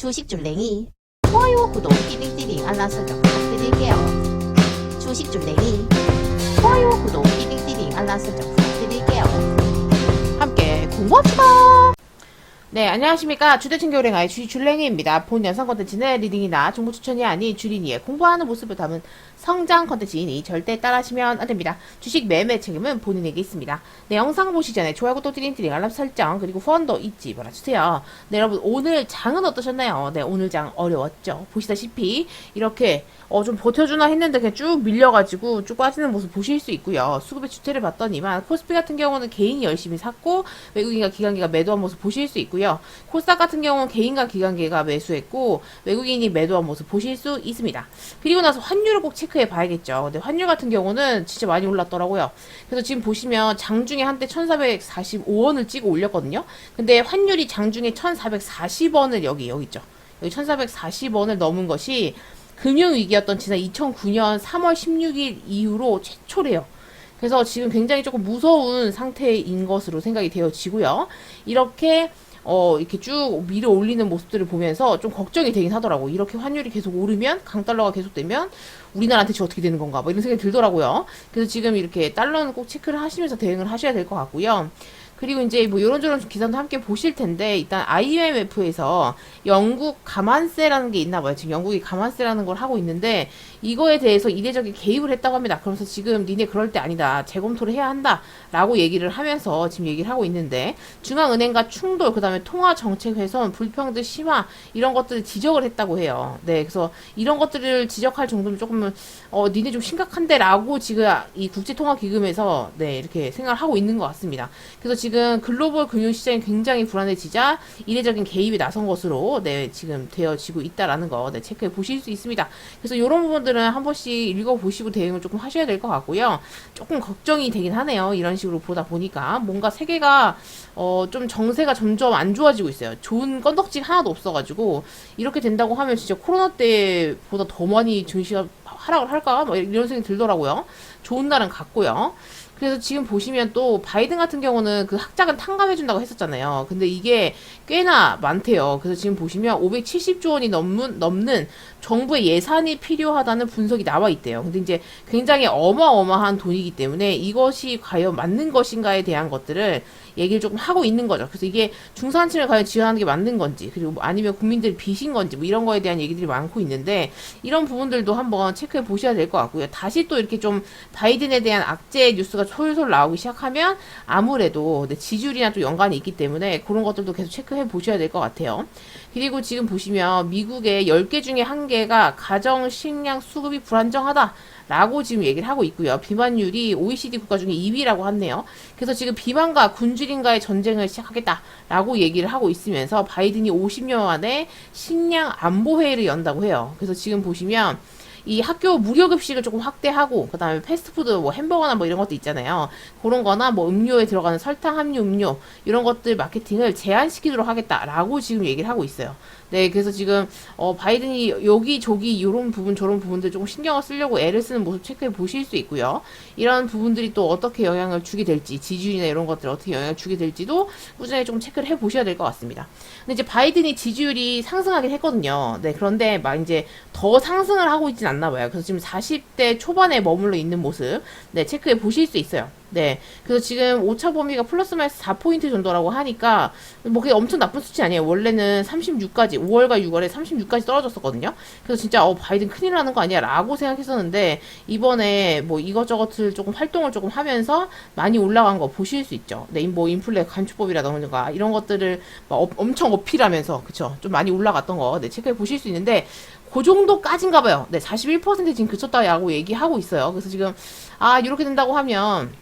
주식 줄랭이. 좋아요 구독 띠링띠링 알람 설정 부탁드릴게요. 주식 줄랭이. 좋아요 구독 띠링띠링 알람 설정 부탁드릴게요. 함께 공부합시다. 네, 안녕하십니까. 주대친 교랭아의 주줄랭이입니다. 본 영상 컨텐츠는 리딩이나 정보 추천이 아닌 주린이의 공부하는 모습을 담은 성장 컨텐츠이니 절대 따라하시면 안 됩니다. 주식 매매 책임은 본인에게 있습니다. 네, 영상 보시기 전에 좋아요, 구독, 띠링띠링, 알람 설정, 그리고 후원도 잊지 말아주세요. 네, 여러분, 오늘 장은 어떠셨나요? 네, 오늘 장 어려웠죠. 보시다시피, 이렇게, 어, 좀 버텨주나 했는데 그냥 쭉 밀려가지고 쭉 빠지는 모습 보실 수 있고요. 수급의 주체를 봤더니만, 코스피 같은 경우는 개인이 열심히 샀고, 외국인과 기관계가 매도한 모습 보실 수 있고요. 코스닥 같은 경우는 개인과 기관계가 매수했고, 외국인이 매도한 모습 보실 수 있습니다. 그리고 나서 환율을 꼭 체크 해 봐야겠죠. 근데 환율 같은 경우는 진짜 많이 올랐더라고요. 그래서 지금 보시면 장중에 한때 1445원을 찍어 올렸거든요. 근데 환율이 장중에 1440원을 여기, 여기 있죠. 여기 1440원을 넘은 것이 금융위기였던 지난 2009년 3월 16일 이후로 최초래요. 그래서 지금 굉장히 조금 무서운 상태인 것으로 생각이 되어지고요. 이렇게 어, 이렇게 쭉 밀어 올리는 모습들을 보면서 좀 걱정이 되긴 하더라고. 이렇게 환율이 계속 오르면, 강달러가 계속되면, 우리나라한테 지금 어떻게 되는 건가, 뭐 이런 생각이 들더라고요. 그래서 지금 이렇게 달러는 꼭 체크를 하시면서 대응을 하셔야 될 것 같고요. 그리고 이제 뭐 이런저런 기사도 함께 보실 텐데 일단 IMF에서 영국 가만세라는 게 있나 봐요. 지금 영국이 가만세라는 걸 하고 있는데 이거에 대해서 이례적인 개입을 했다고 합니다. 그러면서 지금 니네 그럴 때 아니다. 재검토를 해야 한다라고 얘기를 하면서 지금 얘기를 하고 있는데 중앙은행과 충돌 그다음에 통화 정책 훼손 불평등 심화 이런 것들을 지적을 했다고 해요. 네. 그래서 이런 것들을 지적할 정도면 조금은 어 니네 좀 심각한데라고 지금 이 국제 통화 기금에서 네, 이렇게 생각을 하고 있는 것 같습니다. 그래서 지금 글로벌 금융시장이 굉장히 불안해지자 이례적인 개입이 나선 것으로 네, 지금 되어지고 있다라는 거 네, 체크해 보실 수 있습니다. 그래서 이런 부분들은 한 번씩 읽어보시고 대응을 조금 하셔야 될 것 같고요. 조금 걱정이 되긴 하네요. 이런 식으로 보다 보니까 뭔가 세계가 어, 좀 정세가 점점 안 좋아지고 있어요. 좋은 건덕지가 하나도 없어가지고 이렇게 된다고 하면 진짜 코로나 때보다 더 많이 증시가 하락을 할까? 뭐 이런 생각이 들더라고요. 좋은 날은 같고요. 그래서 지금 보시면 또 바이든 같은 경우는 그 학자금 탕감해준다고 했었잖아요. 근데 이게 꽤나 많대요. 그래서 지금 보시면 570조 원이 넘는, 넘는 정부의 예산이 필요하다는 분석이 나와 있대요. 근데 이제 굉장히 어마어마한 돈이기 때문에 이것이 과연 맞는 것인가에 대한 것들을 얘기를 조금 하고 있는 거죠. 그래서 이게 중산층을 과연 지원하는 게 맞는 건지, 그리고 뭐 아니면 국민들이 빚인 건지, 뭐 이런 거에 대한 얘기들이 많고 있는데, 이런 부분들도 한번 체크해 보셔야 될 것 같고요. 다시 또 이렇게 좀 바이든에 대한 악재 뉴스가 솔솔 나오기 시작하면 아무래도 네, 지지율이나 또 연관이 있기 때문에 그런 것들도 계속 체크해 보셔야 될 것 같아요. 그리고 지금 보시면 미국의 10개 중에 한 개가 가정 식량 수급이 불안정하다. 라고 지금 얘기를 하고 있고요. 비만율이 OECD 국가 중에 2위라고 하네요. 그래서 지금 비만과 굶주림과의 전쟁을 시작하겠다라고 얘기를 하고 있으면서 바이든이 50년 만에 식량 안보 회의를 연다고 해요. 그래서 지금 보시면 이 학교 무료 급식을 조금 확대하고 그다음에 패스트푸드 뭐 햄버거나 뭐 이런 것도 있잖아요. 그런 거나 뭐 음료에 들어가는 설탕 함유 음료 이런 것들 마케팅을 제한시키도록 하겠다라고 지금 얘기를 하고 있어요. 네, 그래서 지금 어 바이든이 여기 저기 이런 부분 저런 부분들 조금 신경을 쓰려고 애를 쓰는 모습 체크해 보실 수 있고요. 이런 부분들이 또 어떻게 영향을 주게 될지 지지율이나 이런 것들 어떻게 영향을 주게 될지도 꾸준히 조금 체크를 해 보셔야 될 것 같습니다. 근데 이제 바이든이 지지율이 상승하긴 했거든요. 네, 그런데 막 이제 더 상승을 하고 있진 않나 봐요. 그래서 지금 40대 초반에 머물러 있는 모습 네, 체크해 보실 수 있어요. 네. 그래서 지금 오차 범위가 플러스 마이너스 4포인트 정도라고 하니까 뭐 그게 엄청 나쁜 수치 아니에요. 원래는 36까지 5월과 6월에 36까지 떨어졌었거든요. 그래서 진짜 어 바이든 큰일 나는 거 아니야 라고 생각했었는데 이번에 뭐 이것저것을 조금 활동을 조금 하면서 많이 올라간 거 보실 수 있죠. 네, 뭐 인플레 감축법이라던가 이런 것들을 막 어, 엄청 어필하면서 그쵸 좀 많이 올라갔던 거 네, 체크해 보실 수 있는데 그 정도까지인가 봐요. 네, 41% 지금 그쳤다라고 얘기하고 있어요. 그래서 지금 아 이렇게 된다고 하면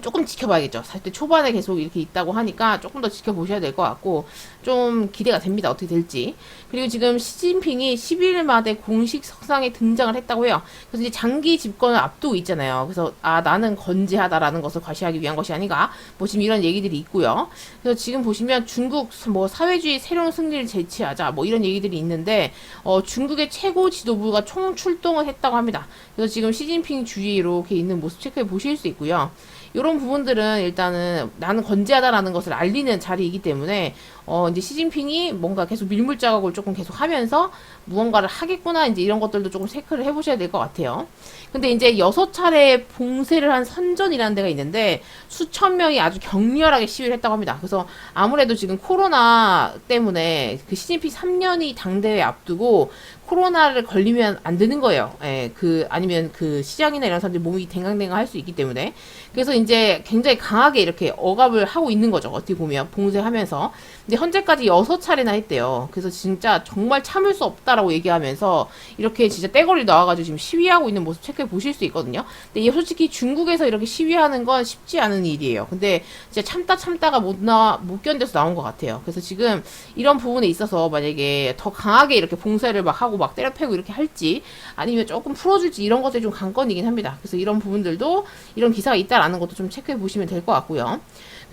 조금 지켜봐야겠죠. 40대 초반에 계속 이렇게 있다고 하니까 조금 더 지켜보셔야 될 것 같고 좀 기대가 됩니다. 어떻게 될지. 그리고 지금 시진핑이 11일 만에 공식 석상에 등장을 했다고 해요. 그래서 이제 장기 집권을 앞두고 있잖아요. 그래서 아 나는 건재하다라는 것을 과시하기 위한 것이 아닌가. 뭐 지금 이런 얘기들이 있고요. 그래서 지금 보시면 중국 뭐 사회주의 새로운 승리를 제치하자 뭐 이런 얘기들이 있는데 어 중국의 최고 지도부가 총 출동을 했다고 합니다. 그래서 지금 시진핑 주위에 이렇게 있는 모습 체크해 보실 수 있고요. 이런 부분들은 일단은 나는 건재하다라는 것을 알리는 자리이기 때문에 어, 이제 시진핑이 뭔가 계속 밀물 자국을 조금 계속 하면서 무언가를 하겠구나, 이제 이런 것들도 조금 체크를 해보셔야 될 것 같아요. 근데 이제 여섯 차례 봉쇄를 한 선전이라는 데가 있는데 수천 명이 아주 격렬하게 시위를 했다고 합니다. 그래서 아무래도 지금 코로나 때문에 그 시진핑 3년이 당대회 앞두고 코로나를 걸리면 안 되는 거예요. 예, 그, 아니면 그 시장이나 이런 사람들이 몸이 댕강댕강 할 수 있기 때문에. 그래서 이제 굉장히 강하게 이렇게 억압을 하고 있는 거죠. 어떻게 보면. 봉쇄하면서. 현재까지 여섯 차례나 했대요. 그래서 진짜 정말 참을 수 없다라고 얘기하면서 이렇게 진짜 떼거리 나와가지고 지금 시위하고 있는 모습 체크해 보실 수 있거든요. 근데 이게 솔직히 중국에서 이렇게 시위하는 건 쉽지 않은 일이에요. 근데 진짜 참다 참다가 못 나, 못 견뎌서 나온 것 같아요. 그래서 지금 이런 부분에 있어서 만약에 더 강하게 이렇게 봉쇄를 막 하고 막 때려 패고 이렇게 할지 아니면 조금 풀어줄지 이런 것들이 좀 관건이긴 합니다. 그래서 이런 부분들도 이런 기사가 있다라는 것도 좀 체크해 보시면 될 것 같고요.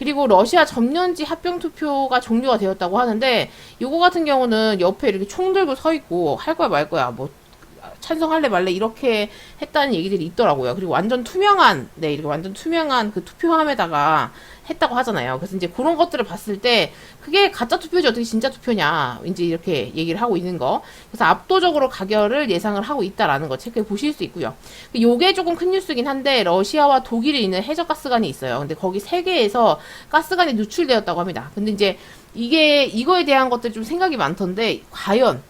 그리고 러시아 점령지 합병 투표가 종료가 되었다고 하는데 요거 같은 경우는 옆에 이렇게 총 들고 서 있고 할 거야 말 거야 뭐 찬성할래 말래 이렇게 했다는 얘기들이 있더라고요. 그리고 완전 투명한 네 이렇게 완전 투명한 그 투표함에다가 했다고 하잖아요. 그래서 이제 그런 것들을 봤을 때 그게 가짜 투표지 어떻게 진짜 투표냐 이제 이렇게 얘기를 하고 있는 거. 그래서 압도적으로 가결을 예상을 하고 있다라는 거 체크해 보실 수 있고요. 요게 조금 큰 뉴스긴 한데 러시아와 독일이 있는 해적 가스관이 있어요. 근데 거기 세 개에서 가스관이 누출되었다고 합니다. 근데 이제 이게 이거에 대한 것들 좀 생각이 많던데 과연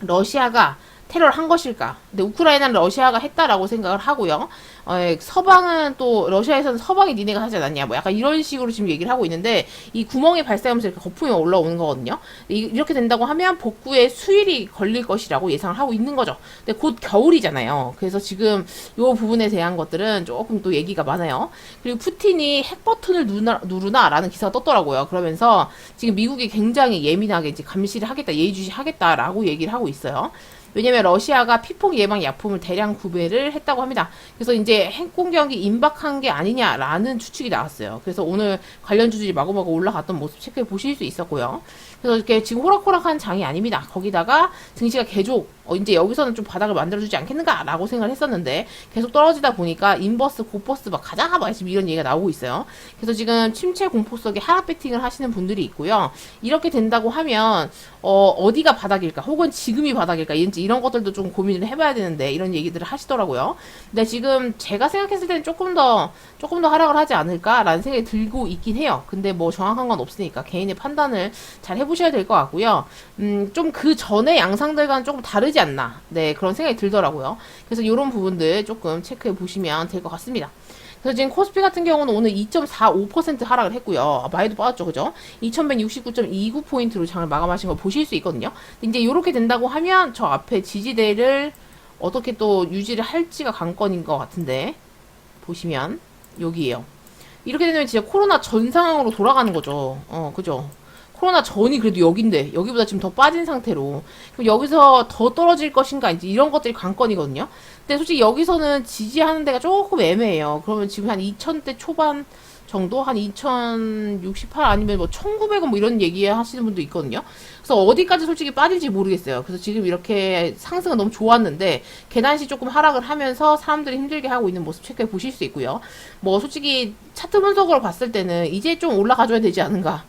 러시아가 테러를 한 것일까? 근데 우크라이나는 러시아가 했다라고 생각을 하고요. 어, 예, 서방은 또 러시아에서는 서방이 니네가 하지 않았냐, 뭐 약간 이런 식으로 지금 얘기를 하고 있는데 이 구멍이 발생하면서 이렇게 거품이 올라오는 거거든요. 이- 이렇게 된다고 하면 복구에 수일이 걸릴 것이라고 예상을 하고 있는 거죠. 근데 곧 겨울이잖아요. 그래서 지금 이 부분에 대한 것들은 조금 또 얘기가 많아요. 그리고 푸틴이 핵 버튼을 누르나, 누르나라는 기사가 떴더라고요. 그러면서 지금 미국이 굉장히 예민하게 이제 감시를 하겠다, 예의주시하겠다라고 얘기를 하고 있어요. 왜냐면 러시아가 피폭 예방 약품을 대량 구매를 했다고 합니다. 그래서 이제 핵 공격이 임박한 게 아니냐라는 추측이 나왔어요. 그래서 오늘 관련 주들이 마구마구 올라갔던 모습 체크해 보실 수 있었고요. 그래서 이렇게 지금 호락호락한 장이 아닙니다. 거기다가 증시가 계속 어, 이제 여기서는 좀 바닥을 만들어주지 않겠는가라고 생각을 했었는데 계속 떨어지다 보니까 인버스, 고버스 막 가자 막 지금 이런 얘기가 나오고 있어요. 그래서 지금 침체 공포 속에 하락 배팅을 하시는 분들이 있고요. 이렇게 된다고 하면 어, 어디가 바닥일까 혹은 지금이 바닥일까 이제 이런 것들도 좀 고민을 해봐야 되는데 이런 얘기들을 하시더라고요. 근데 지금 제가 생각했을 때는 조금 더 조금 더 하락을 하지 않을까라는 생각이 들고 있긴 해요. 근데 뭐 정확한 건 없으니까 개인의 판단을 잘 해보셔야 될 것 같고요. 음, 좀 그 전에 양상들과는 조금 다르지 않나. 네, 그런 생각이 들더라고요. 그래서 이런 부분들 조금 체크해 보시면 될 것 같습니다. 그래서 지금 코스피 같은 경우는 오늘 2.45% 하락을 했고요. 아, 많이도 빠졌죠, 그죠? 2169.29포인트로 장을 마감하신 거 보실 수 있거든요. 근데 이제 이렇게 된다고 하면 저 앞에 지지대를 어떻게 또 유지를 할지가 관건인 것 같은데 보시면 여기에요. 이렇게 되면 진짜 코로나 전 상황으로 돌아가는 거죠. 어, 그죠? 코로나 전이 그래도 여긴데 여기보다 지금 더 빠진 상태로 그럼 여기서 더 떨어질 것인가 이제 이런 것들이 관건이거든요. 근데 솔직히 여기서는 지지하는 데가 조금 애매해요. 그러면 지금 한 2000대 초반 정도 한 2068 아니면 뭐 1900원 뭐 이런 얘기 하시는 분도 있거든요. 그래서 어디까지 솔직히 빠질지 모르겠어요. 그래서 지금 이렇게 상승은 너무 좋았는데 계단시 조금 하락을 하면서 사람들이 힘들게 하고 있는 모습 체크해 보실 수 있고요. 뭐 솔직히 차트 분석으로 봤을 때는 이제 좀 올라가줘야 되지 않은가.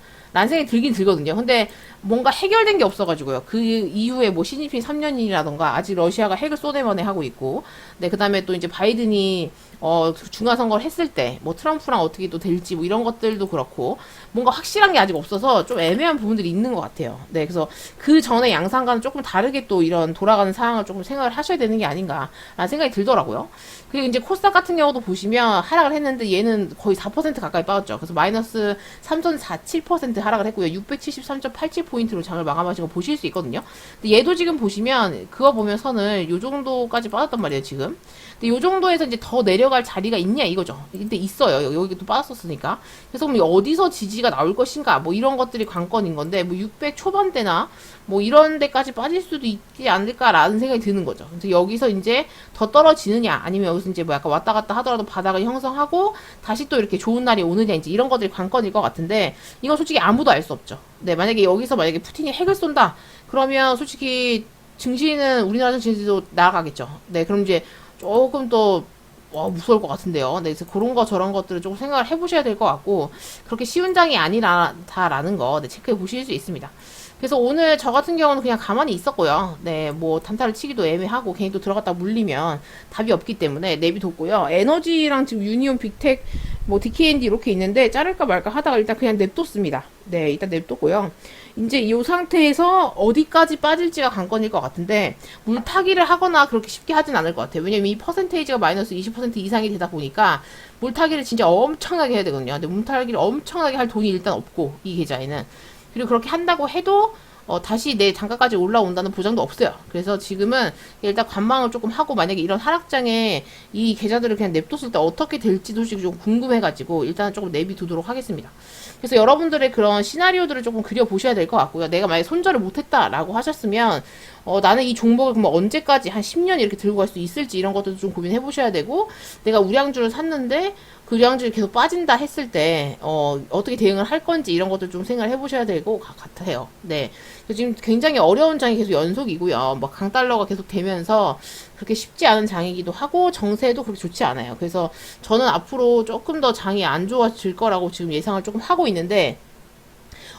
생각이 들긴 들거든요. 근데 뭔가 해결된 게 없어가지고요. 그 이후에 뭐 시진핑 3년이라던가 아직 러시아가 핵을 쏘내머네 하고 있고, 네, 그 다음에 또 이제 바이든이 어, 중간선거를 했을 때, 뭐 트럼프랑 어떻게 또 될지 뭐 이런 것들도 그렇고, 뭔가 확실한 게 아직 없어서 좀 애매한 부분들이 있는 것 같아요. 네, 그래서 그 전에 양상과는 조금 다르게 또 이런 돌아가는 상황을 조금 생각을 하셔야 되는 게 아닌가라는 생각이 들더라고요. 그리고 이제 코스닥 같은 경우도 보시면 하락을 했는데 얘는 거의 4% 가까이 빠졌죠. 그래서 마이너스 3.47% 하락을 했고요. 673.87 포인트로 장을 마감하신 거 보실 수 있거든요. 근데 얘도 지금 보시면 그거 보면 선을 요 정도까지 빠졌단 말이에요, 지금. 근데 요 정도에서 이제 더 내려갈 자리가 있냐 이거죠. 근데 있어요. 여기, 또 빠졌었으니까. 그래서 그럼 어디서 지지가 나올 것인가 뭐 이런 것들이 관건인 건데 뭐 600 초반대나 뭐 이런 데까지 빠질 수도 있지 않을까라는 생각이 드는 거죠. 그래서 여기서 이제 더 떨어지느냐 아니면 여기서 이제 뭐 약간 왔다 갔다 하더라도 바닥을 형성하고 다시 또 이렇게 좋은 날이 오느냐 이제 이런 것들이 관건일 것 같은데 이건 솔직히 아무도 알 수 없죠. 네, 만약에 여기서 만약에 푸틴이 핵을 쏜다 그러면 솔직히 증시는 우리나라 증시도 날아가겠죠. 네, 그럼 이제 조금 더 와, 무서울 것 같은데요. 네, 그래서 그런 거 저런 것들을 조금 생각을 해보셔야 될 것 같고, 그렇게 쉬운 장이 아니라다라는 거, 네, 체크해 보실 수 있습니다. 그래서 오늘 저 같은 경우는 그냥 가만히 있었고요. 네, 뭐 단타를 치기도 애매하고 괜히 또 들어갔다 물리면 답이 없기 때문에 내비뒀고요. 에너지랑 지금 유니온 빅텍, 뭐 DKND 이렇게 있는데 자를까 말까 하다가 일단 그냥 냅뒀습니다. 네, 일단 냅뒀고요. 이제 이 상태에서 어디까지 빠질지가 관건일 것 같은데 물 타기를 하거나 그렇게 쉽게 하진 않을 것 같아요. 왜냐면 이 퍼센테이지가 마이너스 20% 이상이 되다 보니까 물 타기를 진짜 엄청나게 해야 되거든요. 근데 물 타기를 엄청나게 할 돈이 일단 없고 이 계좌에는 그리고 그렇게 한다고 해도 어, 다시 내 단가까지 올라온다는 보장도 없어요. 그래서 지금은 일단 관망을 조금 하고 만약에 이런 하락장에 이 계좌들을 그냥 냅뒀을 때 어떻게 될지도 지금 좀 궁금해가지고 일단은 조금 내비두도록 하겠습니다. 그래서 여러분들의 그런 시나리오들을 조금 그려보셔야 될 것 같고요. 내가 만약에 손절을 못했다라고 하셨으면 어, 나는 이 종목을 그러면 언제까지 한 10년 이렇게 들고 갈 수 있을지 이런 것들도 좀 고민해 보셔야 되고 내가 우량주를 샀는데 그 우량주를 계속 빠진다 했을 때 어, 어떻게 대응을 할 건지 이런 것들 좀 생각을 해 보셔야 되고 가- 같아요. 네. 지금 굉장히 어려운 장이 계속 연속이고요. 뭐 강달러가 계속 되면서 그렇게 쉽지 않은 장이기도 하고 정세도 그렇게 좋지 않아요. 그래서 저는 앞으로 조금 더 장이 안 좋아질 거라고 지금 예상을 조금 하고 있는데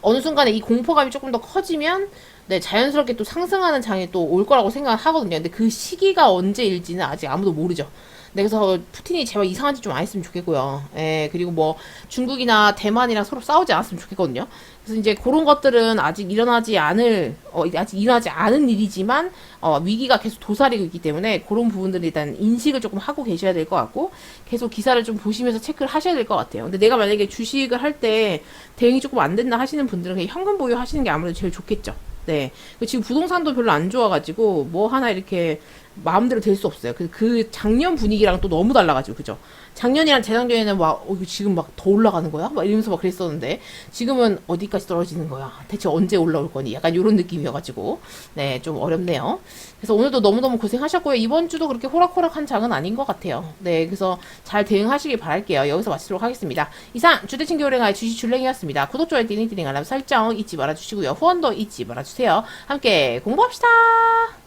어느 순간에 이 공포감이 조금 더 커지면 네, 자연스럽게 또 상승하는 장이 또 올 거라고 생각을 하거든요. 근데 그 시기가 언제일지는 아직 아무도 모르죠. 네, 그래서 푸틴이 제발 이상한 짓 좀 안 했으면 좋겠고요. 예, 그리고 뭐 중국이나 대만이랑 서로 싸우지 않았으면 좋겠거든요. 그래서 이제 그런 것들은 아직 일어나지 않을, 어, 아직 일어나지 않은 일이지만, 어, 위기가 계속 도사리고 있기 때문에 그런 부분들을 일단 인식을 조금 하고 계셔야 될 것 같고, 계속 기사를 좀 보시면서 체크를 하셔야 될 것 같아요. 근데 내가 만약에 주식을 할 때 대응이 조금 안 된다 하시는 분들은 그냥 현금 보유 하시는 게 아무래도 제일 좋겠죠. 네. 그 지금 부동산도 별로 안 좋아가지고, 뭐 하나 이렇게 마음대로 될 수 없어요. 그, 그 작년 분위기랑 또 너무 달라가지고, 그죠? 작년이랑 재작년에는 막, 어, 지금 막 더 올라가는 거야? 막 이러면서 막 그랬었는데, 지금은 어디까지 떨어지는 거야? 대체 언제 올라올 거니? 약간 이런 느낌이어가지고, 네, 좀 어렵네요. 그래서 오늘도 너무너무 고생하셨고요. 이번 주도 그렇게 호락호락한 장은 아닌 것 같아요. 네, 그래서 잘 대응하시길 바랄게요. 여기서 마치도록 하겠습니다. 이상, 주대친 교랭아의 주식 줄랭이었습니다. 구독, 좋아요, 띠링띠링 알람 설정 잊지 말아주시고요. 후원도 잊지 말아주세요. 함께 공부합시다!